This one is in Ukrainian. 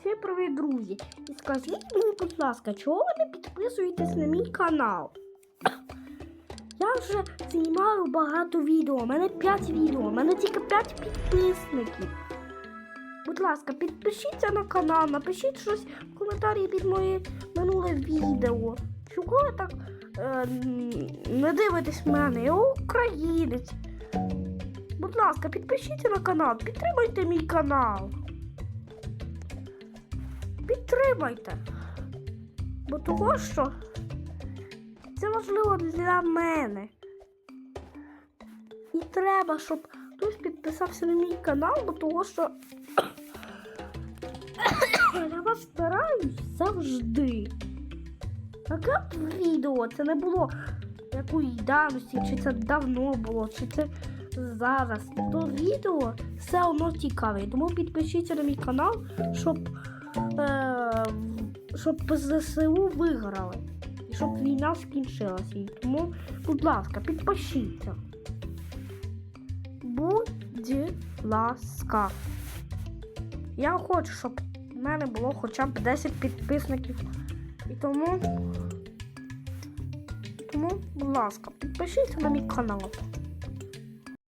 Всім привіт, друзі! І скажіть мені, будь ласка, чого ви не підписуєтесь на мій канал? Я вже знімаю багато відео, у мене 5 відео, у мене тільки 5 підписників. Будь ласка, підпишіться на канал, напишіть щось в коментарі під моє минуле відео. Чого ви так е, не дивитесь мене? Я українець. Будь ласка, підпишіться на канал, підтримайте мій канал. Підтримайте. Бо того, що це важливо для мене. І треба, щоб хтось підписався на мій канал, бо того, що я вас стараюсь завжди. Таке б відео це не було якої давності, чи це давно було, чи це зараз. То відео все одно цікаве. Тому підпишіться на мій канал, щоб, е, щоб ЗСУ виграли. І щоб війна скінчилася. І тому, будь ласка, підпишіться. Будь ласка. Я хочу, щоб в мене було хоча б 10 підписників. І тому. Тому, будь ласка, підпишіться на мій канал.